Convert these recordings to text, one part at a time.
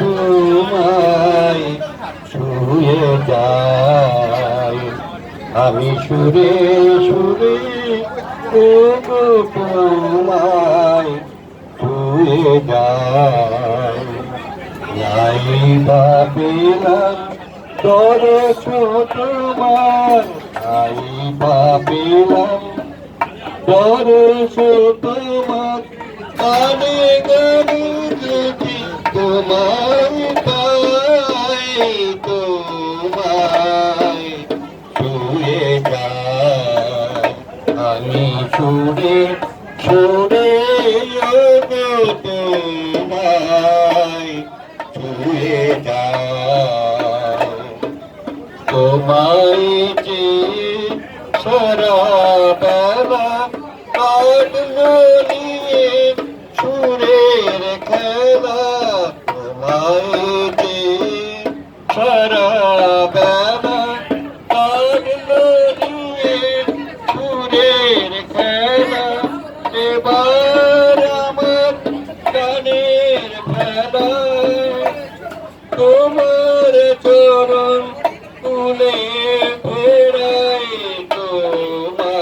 তোমায় ছুঁয়ে যায় আমি সুরে সুরে তোমায় ছুঁয়ে যায় নাই ভাবিলাম তোরে তোমার নাই ভাবিলাম তোরে তোমার গানে গানে আমি সুরে সুরে তোমায়, ছুঁয়ে যায় তোমায় যে সারা বেলা কাটলো নিয়ে সুরের খেলা, তোমায় এবার আমার গানের খেলা। তোমার চরণ তুলে ফেরাই তোমায়।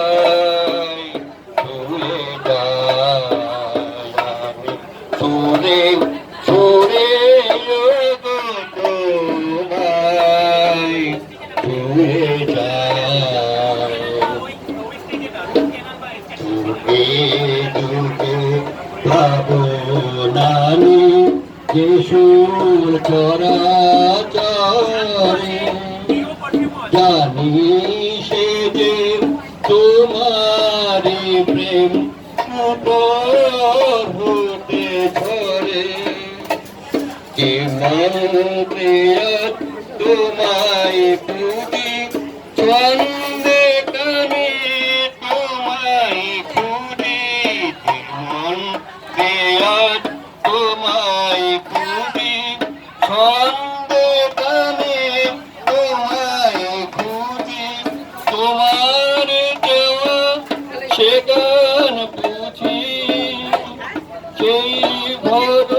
তুলে আমি ভাবনানি যিশুর চরাচরে জানি সে যে তোমারি প্রেম হতে ধরে। কি মন প্রিয় তোমায় পুরি ছন্দে গান বুঝি সেই ভরসায়